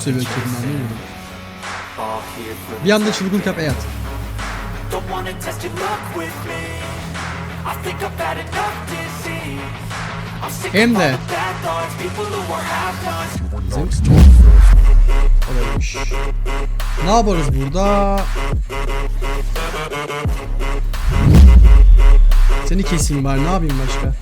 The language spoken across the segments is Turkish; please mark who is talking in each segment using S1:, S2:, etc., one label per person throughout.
S1: seviyor
S2: here for
S1: Bir anda çılgın
S2: deceit I'm sick
S1: Hem de. Öyleymiş. Ne yaparız burada? Seni keseyim bari ne yapayım başka?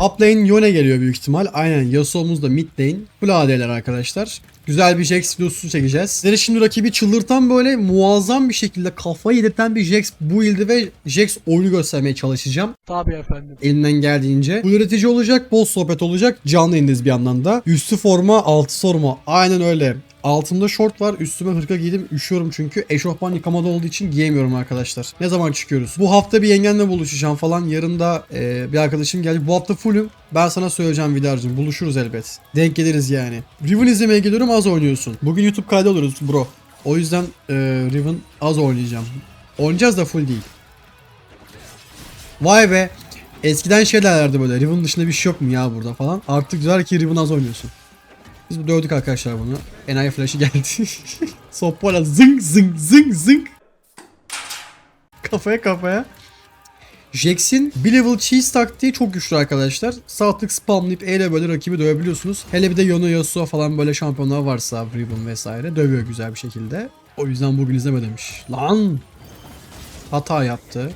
S1: Up lane Yone geliyor büyük ihtimal. Aynen Yasuo'muz da mid lane. Blade'ler arkadaşlar. Güzel bir Jax videosu çekeceğiz. Sizlere şimdi rakibi çıldırtan böyle muazzam bir şekilde kafayı yedirten bir Jax build'i ve Jax oyunu göstermeye çalışacağım.
S3: Tabii efendim.
S1: Elimden geldiğince. Bu üretici olacak, bol sohbet olacak. Canlı yayındayız bir yandan da. Üstü forma, altı sorma. Aynen öyle. Altımda short var, üstüme hırka giydim. Üşüyorum çünkü. Eşofman yıkamada olduğu için giyemiyorum arkadaşlar. Ne zaman çıkıyoruz? Bu hafta bir yengenle buluşacağım falan. Yarın da e, bir arkadaşım geldi. Bu hafta fullüm. Ben sana söyleyeceğim Vidar'cığım. Buluşuruz elbet. Denk geliriz yani. Riven izlemeye geliyorum az oynuyorsun. Bugün YouTube kaydı oluruz bro. O yüzden e, Riven az oynayacağım. Oynayacağız da full değil. Vay be. Eskiden şey derlerdi böyle. Riven dışında bir şey yok mu ya burada falan. Artık diyorlar ki Riven az oynuyorsun. Biz dövdük arkadaşlar bunu. Enayi flash'ı geldi. Sopayla zıng zıng zıng zıng. Kafaya kafaya. Jax'in bir level cheese taktiği çok güçlü arkadaşlar. Sağ tık spamlayıp E ile böyle rakibi dövebiliyorsunuz. Hele bir de Yono Yasuo falan böyle şampiyonlar varsa Riven vesaire dövüyor güzel bir şekilde. O yüzden bugün izleme demiş. Lan! Hata yaptı.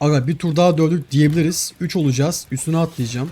S1: Aga bir tur daha dövdük diyebiliriz. 3 olacağız. Üstüne atlayacağım.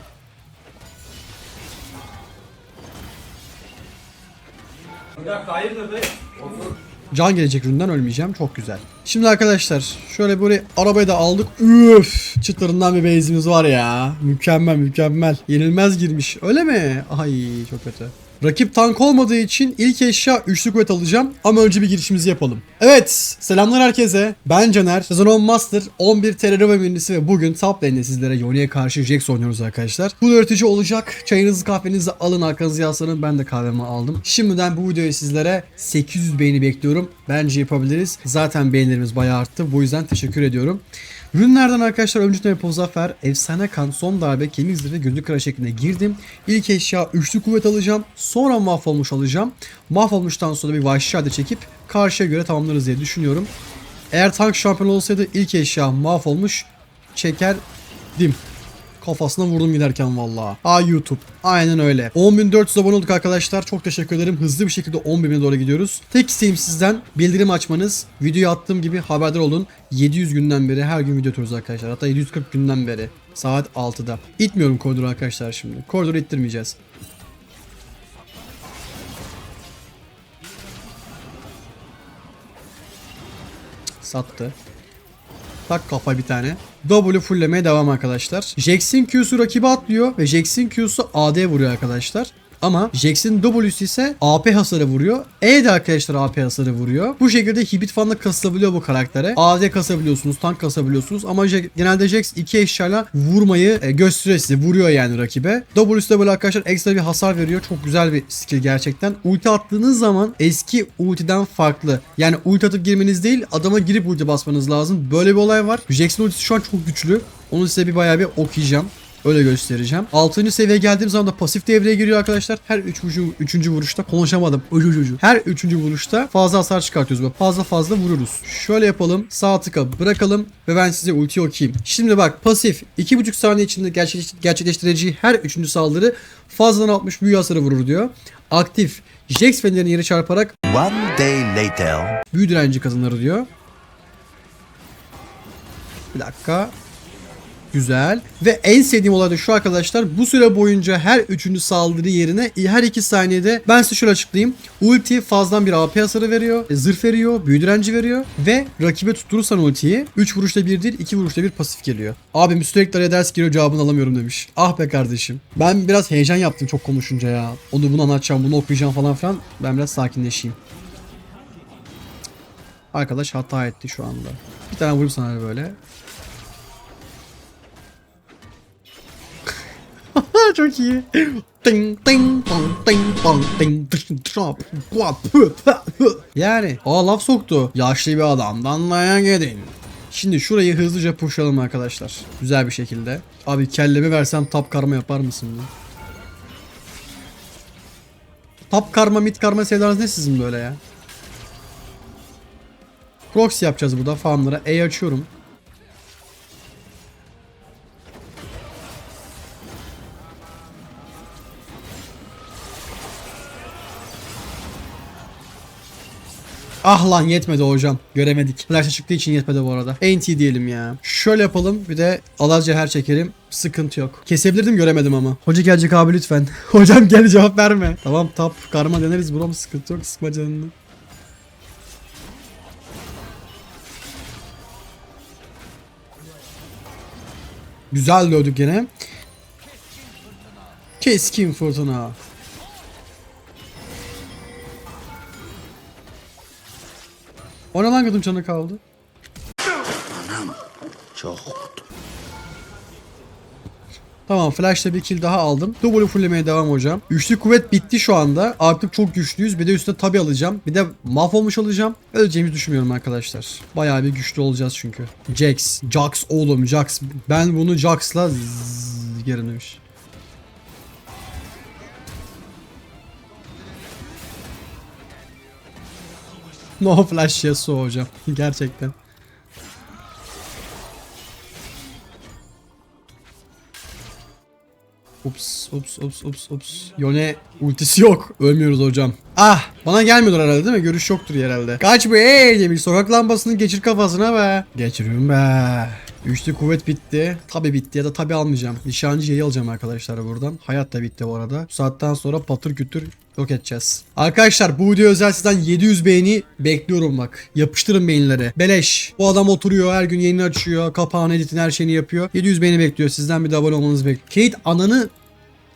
S1: Can gelecek üründen ölmeyeceğim. Çok güzel. Şimdi arkadaşlar şöyle böyle arabayı da aldık. Üf! Çıtırından bir base'imiz var ya. Mükemmel mükemmel. Yenilmez girmiş. Öyle mi? Ay çok kötü. Rakip tank olmadığı için ilk eşya üçlü kuvvet alacağım ama önce bir girişimizi yapalım. Evet, selamlar herkese. Ben Caner. Sezon 10 Master 11 TR ve mühendisi ve bugün top lane'de sizlere Yoni'ye karşı Jax oynuyoruz arkadaşlar. Bu öğretici olacak. Çayınızı kahvenizi alın arkanızı yaslanın. Ben de kahvemi aldım. Şimdiden bu videoyu sizlere 800 beğeni bekliyorum. Bence yapabiliriz. Zaten beğenilerimiz bayağı arttı. Bu yüzden teşekkür ediyorum. Ürünlerden arkadaşlar önceden Epo Zafer, Efsane Kan, Son Darbe, Kemik Zırh ve Kara şeklinde girdim. İlk eşya üçlü kuvvet alacağım. Sonra mahvolmuş alacağım. Mahvolmuştan sonra bir vahşi halde çekip karşıya göre tamamlarız diye düşünüyorum. Eğer tank şampiyon olsaydı ilk eşya mahvolmuş çekerdim. Kafasına vurdum giderken vallahi. Aa YouTube. Aynen öyle. 10.400 abone olduk arkadaşlar. Çok teşekkür ederim. Hızlı bir şekilde 11.000'e doğru gidiyoruz. Tek isteğim sizden bildirim açmanız. Videoyu attığım gibi haberdar olun. 700 günden beri her gün video atıyoruz arkadaşlar. Hatta 740 günden beri. Saat 6'da. İtmiyorum koridoru arkadaşlar şimdi. Koridoru ittirmeyeceğiz. Sattı. Tak kafa bir tane. W fulllemeye devam arkadaşlar. Jax'in Q'su rakibi atlıyor ve Jax'in Q'su AD vuruyor arkadaşlar. Ama Jax'in W'su ise AP hasarı vuruyor. E de arkadaşlar AP hasarı vuruyor. Bu şekilde hibit falan da kasılabiliyor bu karaktere. AD kasabiliyorsunuz, tank kasabiliyorsunuz ama genelde Jax iki eşyayla vurmayı e, gösteriyor size. Vuruyor yani rakibe. W'su da böyle arkadaşlar ekstra bir hasar veriyor. Çok güzel bir skill gerçekten. Ulti attığınız zaman eski ultiden farklı. Yani ulti atıp girmeniz değil adama girip ulti basmanız lazım. Böyle bir olay var. Jax'in ultisi şu an çok güçlü. Onu size bir bayağı bir okuyacağım. Öyle göstereceğim. 6. seviyeye geldiğim zaman da pasif devreye giriyor arkadaşlar. Her 3. Üç, 3. vuruşta konuşamadım. Ucu ucu ucu. Her 3. vuruşta fazla hasar çıkartıyoruz. Böyle fazla fazla vururuz. Şöyle yapalım. Sağ tıka bırakalım ve ben size ulti okuyayım. Şimdi bak pasif 2,5 saniye içinde gerçekleş- gerçekleştireceği her 3. saldırı fazladan 60 büyü hasarı vurur diyor. Aktif Jax fenlerini yere çarparak
S4: One day later.
S1: büyü direnci kazanır diyor. Bir dakika. Güzel. Ve en sevdiğim olay da şu arkadaşlar. Bu süre boyunca her üçüncü saldırı yerine her iki saniyede ben size şöyle açıklayayım. Ulti fazladan bir AP hasarı veriyor. e, Zırh veriyor. Büyü direnci veriyor. Ve rakibe tutturursan ultiyi 3 vuruşta bir değil 2 vuruşta bir pasif geliyor. Abim sürekli araya ders giriyor cevabını alamıyorum demiş. Ah be kardeşim. Ben biraz heyecan yaptım çok konuşunca ya. Onu bunu anlatacağım bunu okuyacağım falan filan. Ben biraz sakinleşeyim. Arkadaş hata etti şu anda. Bir tane vurayım sana böyle. Çok iyi. Ting ting tong ting tong ting tış trap, guap. Yani o laf soktu. Yaşlı bir adamdan dayak yedin. Şimdi şurayı hızlıca pushlayalım arkadaşlar. Güzel bir şekilde. Abi kellemi versem tap karma yapar mısın? ya? Tap karma mid karma sevdanız ne sizin böyle ya? Proxy yapacağız burada farmlara. E açıyorum. Ah lan yetmedi hocam. Göremedik. Flash'a çıktığı için yetmedi bu arada. NT diyelim ya. Şöyle yapalım. Bir de Alazca her çekerim. Sıkıntı yok. Kesebilirdim göremedim ama. Hoca gelecek abi lütfen. Hocam gel cevap verme. Tamam tap karma deneriz bro sıkıntı yok. Sıkma canını. Güzel dövdük gene. Keskin fırtına. O ne lan kadın canı kaldı? Tamam flashla bir kill daha aldım. Double fulllemeye devam hocam. Üçlü kuvvet bitti şu anda. Artık çok güçlüyüz. Bir de üstüne tabi alacağım. Bir de mahvolmuş alacağım. Öleceğimizi düşünmüyorum arkadaşlar. Bayağı bir güçlü olacağız çünkü. Jax. Jax oğlum Jax. Ben bunu Jax'la geri demiş. No flash Yasuo hocam. Gerçekten. Ups ups ups ups ups. Yone ultisi yok. Ölmüyoruz hocam. Ah bana gelmiyordur herhalde değil mi? Görüş yoktur herhalde. Kaç be ey bir sokak lambasını geçir kafasına be. Geçiriyorum be. Üçlü kuvvet bitti. Tabi bitti ya da tabi almayacağım. Nişancıyı alacağım arkadaşlar buradan. Hayat da bitti bu arada. Bu saatten sonra patır kütür yok edeceğiz. Arkadaşlar bu video özel sizden 700 beğeni bekliyorum bak. Yapıştırın beğenileri. Beleş. Bu adam oturuyor her gün yayını açıyor. Kapağını editini her şeyini yapıyor. 700 beğeni bekliyor. Sizden bir de abone olmanızı bekliyor. Kate ananı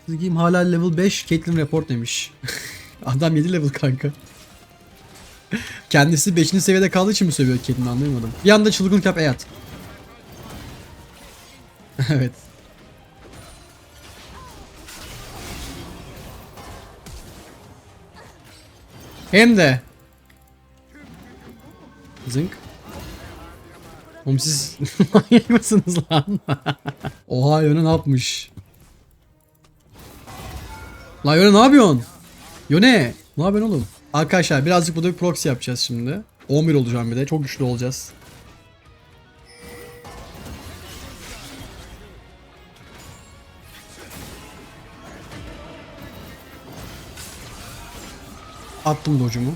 S1: Zigim hala level 5 Caitlyn report demiş. Adam 7 level kanka. Kendisi 5. seviyede kaldığı için mi sövüyor Caitlyn'i anlayamadım. Bir anda çılgın kap e at. evet. Hem de Zınk. Oğlum siz manyak mısınız lan? Oha Yone ne yapmış? Lan Yone ne yapıyorsun? Yone ne yapıyorsun oğlum? Arkadaşlar birazcık burada bir proxy yapacağız şimdi. 11 olacağım bir de. Çok güçlü olacağız. Attım documu.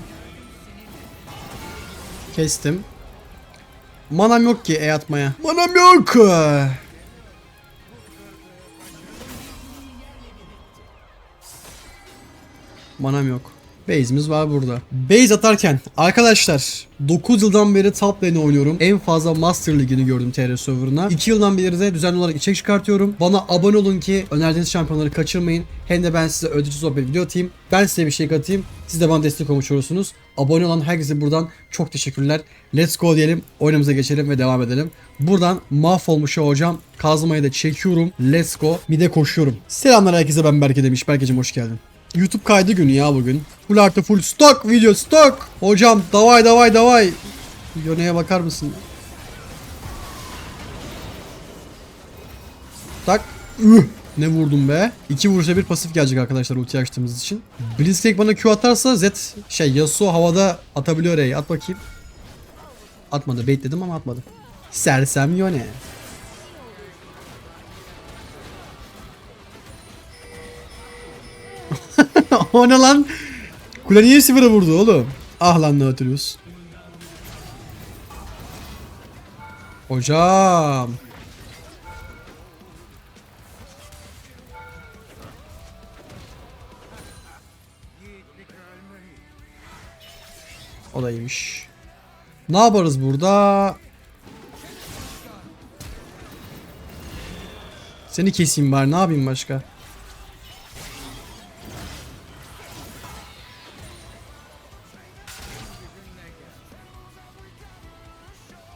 S1: Kestim. Manam yok ki E atmaya. Manam yok. Manam yok. Base'imiz var burada. Base atarken arkadaşlar 9 yıldan beri top lane oynuyorum. En fazla Master Ligi'ni gördüm TR serverına. 2 yıldan beri de düzenli olarak içerik çıkartıyorum. Bana abone olun ki önerdiğiniz şampiyonları kaçırmayın. Hem de ben size ödücü sohbet video atayım. Ben size bir şey katayım. Siz de bana destek olmuş olursunuz. Abone olan herkese buradan çok teşekkürler. Let's go diyelim. Oyunumuza geçelim ve devam edelim. Buradan mahvolmuş hocam. Kazmayı da çekiyorum. Let's go. Mide koşuyorum. Selamlar herkese ben Berke demiş. Berkeciğim hoş geldin. YouTube kaydı günü ya bugün. Full artı full stock video stock. Hocam davay davay davay. Yone'ye bakar mısın? Tak. Üh. Ne vurdum be? İki vuruşa bir pasif gelecek arkadaşlar ulti açtığımız için. Blitzcrank bana Q atarsa Z şey Yasuo havada atabiliyor R'yi. At bakayım. Atmadı. Baitledim ama atmadı. Sersem Yone. o ne lan? Kule niye sıfıra vurdu oğlum? Ah lan Nautilus. Hocam. O da iyiymiş. Ne yaparız burada? Seni keseyim bari ne yapayım başka?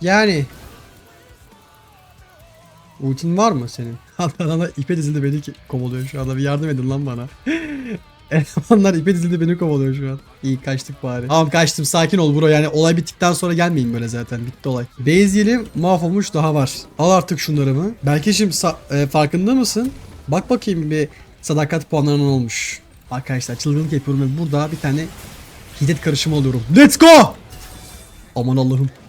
S1: Yani Ultin var mı senin? Adamlar ipe dizildi beni kovalıyor şu anda. Bir yardım edin lan bana. Elemanlar ipe dizildi beni kovalıyor şu an. İyi kaçtık bari. Tamam kaçtım sakin ol bro yani olay bittikten sonra gelmeyin böyle zaten bitti olay. Base yeli mahvolmuş daha var. Al artık şunları mı? Belki şimdi e, farkında mısın? Bak bakayım bir sadakat puanlarının olmuş. Arkadaşlar çılgınlık yapıyorum ve burada bir tane hidet karışımı alıyorum. Let's go! Aman Allah'ım.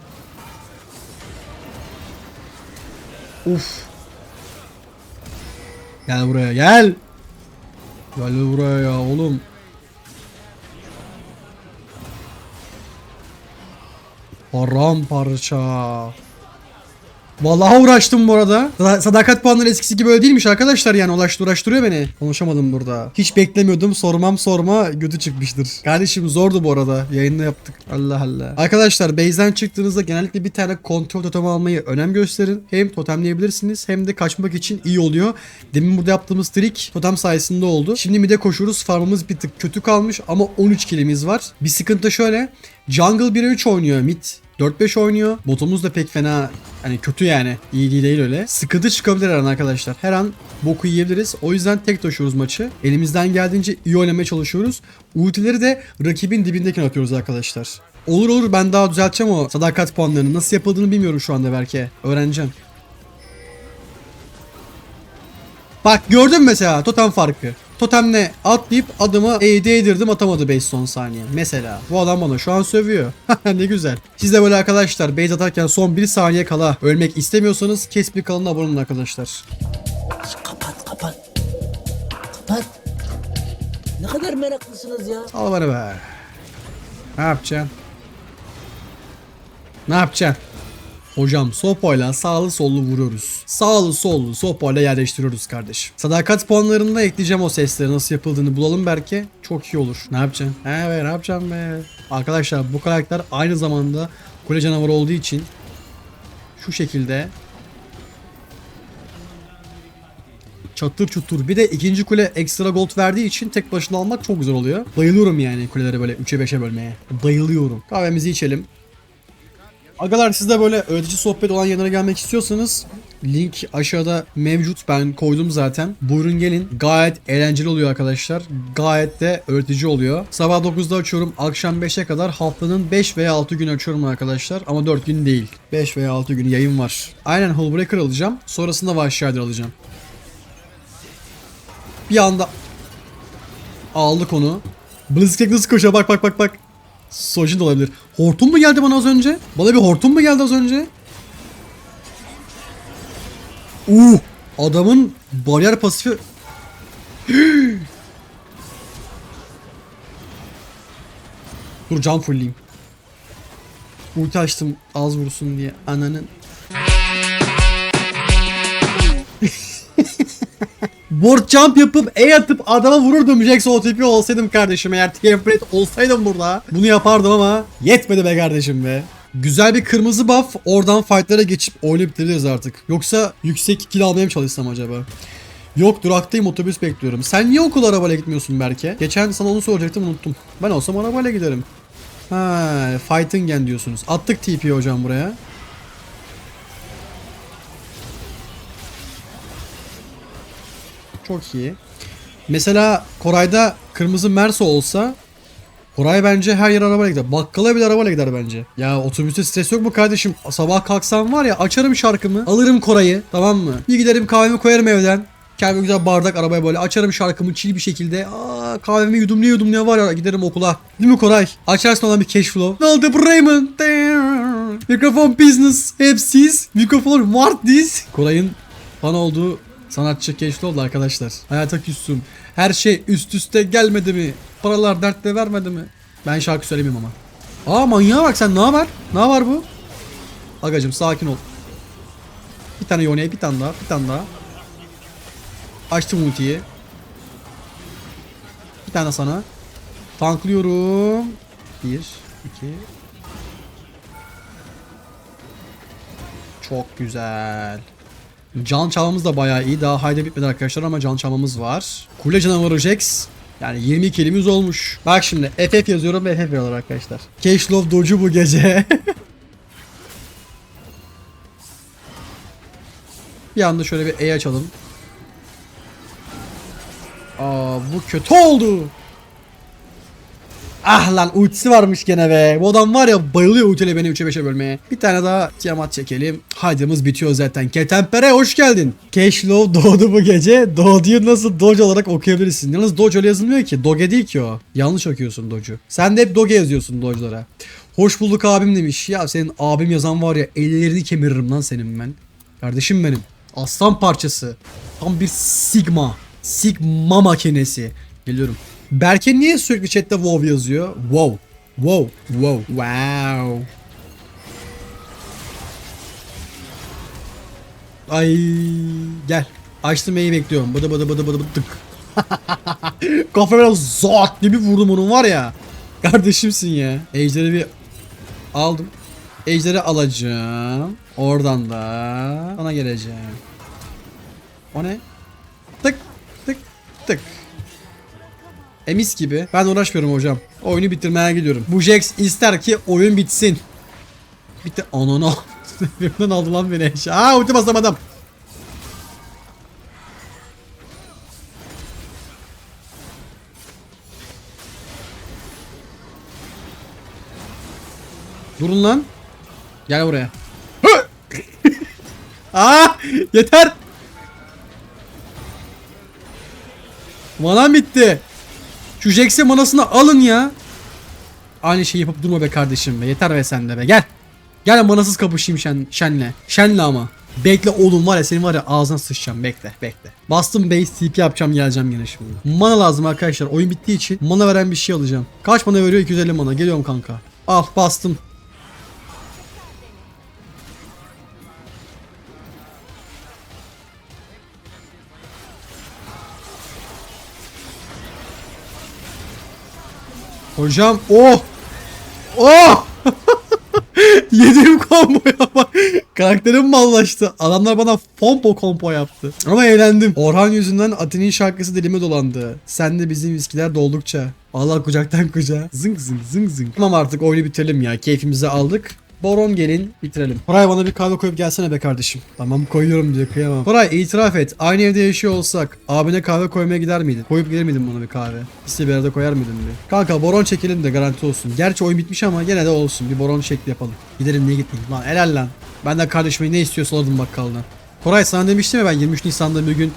S1: Uf. Gel buraya gel. Gel buraya ya oğlum. Paramparça. Vallahi uğraştım bu arada. Sada- Sadakat puanları eskisi gibi öyle değilmiş arkadaşlar yani uğraştı uğraştırıyor beni. Konuşamadım burada. Hiç beklemiyordum sormam sorma götü çıkmıştır. Kardeşim zordu bu arada yayında yaptık. Allah Allah. Arkadaşlar base'den çıktığınızda genellikle bir tane kontrol totemi almayı önem gösterin. Hem totemleyebilirsiniz hem de kaçmak için iyi oluyor. Demin burada yaptığımız trik totem sayesinde oldu. Şimdi mid'e koşuyoruz. Farmımız bir tık kötü kalmış ama 13 kilimiz var. Bir sıkıntı şöyle. Jungle 1'e 3 oynuyor mid. 4-5 oynuyor. Botumuz da pek fena hani kötü yani. İyi değil, değil öyle. Sıkıntı çıkabilir her an arkadaşlar. Her an boku yiyebiliriz. O yüzden tek taşıyoruz maçı. Elimizden geldiğince iyi oynamaya çalışıyoruz. Ultileri de rakibin dibindekine atıyoruz arkadaşlar. Olur olur ben daha düzelteceğim o sadakat puanlarını. Nasıl yapıldığını bilmiyorum şu anda belki. Öğreneceğim. Bak gördün mesela totem farkı. Totemle atlayıp adımı e değdirdim atamadı 5 son saniye. Mesela bu adam bana şu an sövüyor. ne güzel. Siz de böyle arkadaşlar base atarken son 1 saniye kala ölmek istemiyorsanız kes bir kanalına abone olun arkadaşlar.
S3: Kapat kapat. Kapat. Ne kadar meraklısınız ya.
S1: Al bana be. Ne yapacaksın? Ne yapacaksın? Hocam sopayla sağlı sollu vuruyoruz. Sağlı sollu sopayla yerleştiriyoruz kardeşim. Sadakat puanlarında ekleyeceğim o sesleri nasıl yapıldığını bulalım belki. Çok iyi olur. Ne yapacaksın? He be ne yapacağım be? Arkadaşlar bu karakter aynı zamanda kule canavarı olduğu için şu şekilde çatır çutur. Bir de ikinci kule ekstra gold verdiği için tek başına almak çok güzel oluyor. Bayılıyorum yani kuleleri böyle 3'e 5'e bölmeye. Bayılıyorum. Kahvemizi içelim. Agalar siz de böyle öğretici sohbet olan yerlere gelmek istiyorsanız link aşağıda mevcut ben koydum zaten. Buyurun gelin. Gayet eğlenceli oluyor arkadaşlar. Gayet de öğretici oluyor. Sabah 9'da açıyorum. Akşam 5'e kadar haftanın 5 veya 6 gün açıyorum arkadaşlar. Ama 4 gün değil. 5 veya 6 gün yayın var. Aynen Hullbreaker alacağım. Sonrasında Vahşiyadır alacağım. Bir anda aldık onu. Blitzcrank nasıl koşuyor bak bak bak bak. Sojin de olabilir. Hortum mu geldi bana az önce? Bana bir hortum mu geldi az önce? Uh, adamın bariyer pasifi Dur can fullleyeyim. Ulti açtım az vursun diye ananın. Board jump yapıp E atıp adama vururdum Jax OTP olsaydım kardeşim eğer template olsaydım burada. Bunu yapardım ama yetmedi be kardeşim be. Güzel bir kırmızı buff oradan fightlara geçip oyunu bitiririz artık. Yoksa yüksek kill almaya mı çalışsam acaba? Yok duraktayım otobüs bekliyorum. Sen niye okul arabayla gitmiyorsun Berke? Geçen sana onu soracaktım unuttum. Ben olsam arabayla giderim. Ha, fighting diyorsunuz. Attık TP hocam buraya. Çok iyi. Mesela Koray'da kırmızı Merso olsa Koray bence her yer arabayla gider. Bakkala bile arabayla gider bence. Ya otobüste stres yok mu kardeşim? Sabah kalksam var ya açarım şarkımı. Alırım Koray'ı tamam mı? Bir giderim kahvemi koyarım evden. Kendime güzel bardak arabaya böyle açarım şarkımı chill bir şekilde. Aa, kahvemi yudumluya yudumluya var ya giderim okula. Değil mi Koray? Açarsın olan bir cash flow. Ne oldu bu Raymond? Mikrofon business. Hepsiz. Mikrofon what this? Koray'ın bana olduğu sanatçı keşfi oldu arkadaşlar. Hayata küstüm. Her şey üst üste gelmedi mi? Paralar dertle vermedi mi? Ben şarkı söylemeyeyim ama. Aa manyağa bak sen ne var? Ne var bu? Agacım sakin ol. Bir tane Yone'ye bir tane daha bir tane daha. Açtım ultiyi. Bir tane sana. Tanklıyorum. Bir, iki. Çok güzel. Can çalmamız da bayağı iyi. Daha hayda bitmedi arkadaşlar ama can çalmamız var. Kule canavarı Jax. Yani 22 elimiz olmuş. Bak şimdi FF yazıyorum ve FF yazıyor arkadaşlar. Love Doge'u bu gece. Bir anda şöyle bir E açalım. Aa bu kötü oldu. Ah lan ultisi varmış gene be. Bu adam var ya bayılıyor ultiyle beni 3'e 5'e bölmeye. Bir tane daha Tiamat çekelim. Haydımız bitiyor zaten. Ketempere hoş geldin. Cashflow doğdu bu gece. Doğduyu nasıl Doge olarak okuyabilirsin. Yalnız Doge öyle yazılmıyor ki. Doge değil ki o. Yanlış okuyorsun Doge'u. Sen de hep Doge yazıyorsun Doge'lara. Hoş bulduk abim demiş. Ya senin abim yazan var ya ellerini kemiririm lan senin ben. Kardeşim benim. Aslan parçası. Tam bir sigma. Sigma makinesi. Geliyorum. Berke niye sürekli chatte WoW yazıyor? WoW. WoW. WoW. Wow. Ay gel. Açtım E'yi bekliyorum. Bıdı bıdı bıdı bıdı bıdı tık. Kafaya zat bir vurdum onun var ya. Kardeşimsin ya. Ejder'i bir aldım. Ejder'i alacağım. Oradan da sana geleceğim. O ne? Tık tık tık. Emis gibi. Ben uğraşmıyorum hocam. Oyunu bitirmeye gidiyorum. Bu Jax ister ki oyun bitsin. Bitti. Ananı. Birbirinden aldı lan beni. Aa ulti basamadım. Durun lan. Gel buraya. Aa yeter. Manam bitti. Şu Jax'in manasını alın ya. Aynı şeyi yapıp durma be kardeşim be. Yeter be sen de be. Gel. Gel manasız kapışayım şen, şenle. Şenle ama. Bekle oğlum var ya senin var ya ağzına sıçacağım. Bekle bekle. Bastım base TP yapacağım geleceğim yine şimdi. Mana lazım arkadaşlar. Oyun bittiği için mana veren bir şey alacağım. Kaç mana veriyor? 250 mana. Geliyorum kanka. Al bastım. Hocam oh! Oh! Yediğim komboya bak. Karakterim mallaştı. Adamlar bana pompo kompo yaptı. Ama eğlendim. Orhan yüzünden Atin'in şarkısı dilime dolandı. Sen de bizim viskiler doldukça. Allah kucaktan kucağa. Zıng zıng zıng zıng. Tamam artık oyunu bitirelim ya. Keyfimizi aldık. Boron gelin bitirelim. Koray bana bir kahve koyup gelsene be kardeşim. Tamam koyuyorum diyor kıyamam. Koray itiraf et. Aynı evde yaşıyor olsak abine kahve koymaya gider miydin? Koyup gelir miydin bana bir kahve? İkisi bir arada koyar mıydın bir? Kanka boron çekelim de garanti olsun. Gerçi oyun bitmiş ama gene de olsun. Bir boron şekli yapalım. Gidelim niye gitmeyeyim? Lan helal lan. Benden kardeşime ne istiyorsa alırdım bakkaldan. Koray sana demiştim ya ben 23 Nisan'da bir gün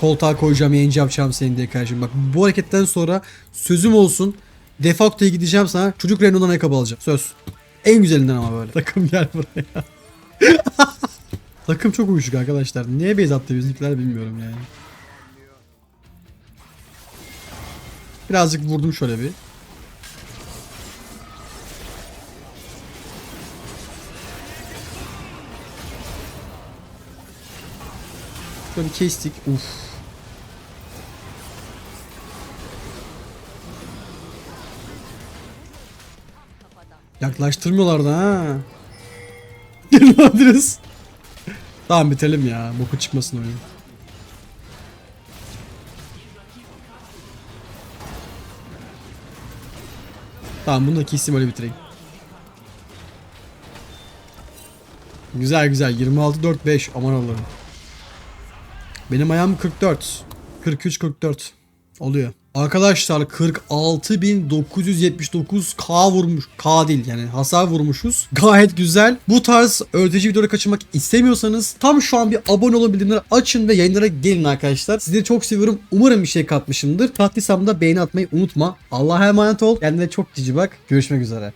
S1: koltuğa koyacağım yayıncı yapacağım senin diye kardeşim. Bak bu hareketten sonra sözüm olsun. Defakto'ya gideceğim sana. Çocuk Renault'dan ayakkabı alacağım. Söz. En güzelinden ama böyle. Takım gel buraya. Takım çok uyuşuk arkadaşlar. Niye base attı bizimkiler bilmiyorum yani. Birazcık vurdum şöyle bir. Şöyle kestik. Uf. Yaklaştırmıyorlar da ha. Gelin adres. tamam bitelim ya. Boku çıkmasın oyun. Tamam bunu da keseyim öyle bitireyim. Güzel güzel 26 4 5 aman Allah'ım. Benim ayağım 44. 43 44 oluyor. Arkadaşlar 46.979k vurmuş. K değil yani hasar vurmuşuz. Gayet güzel. Bu tarz öğretici videoları kaçırmak istemiyorsanız tam şu an bir abone olun bildirimleri açın ve yayınlara gelin arkadaşlar. Sizleri çok seviyorum. Umarım bir şey katmışımdır. Kattıysam da beğeni atmayı unutma. Allah'a emanet ol. Kendine çok cici bak. Görüşmek üzere.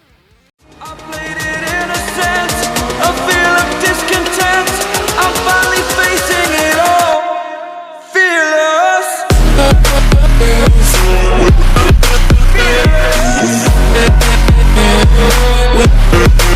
S1: Thank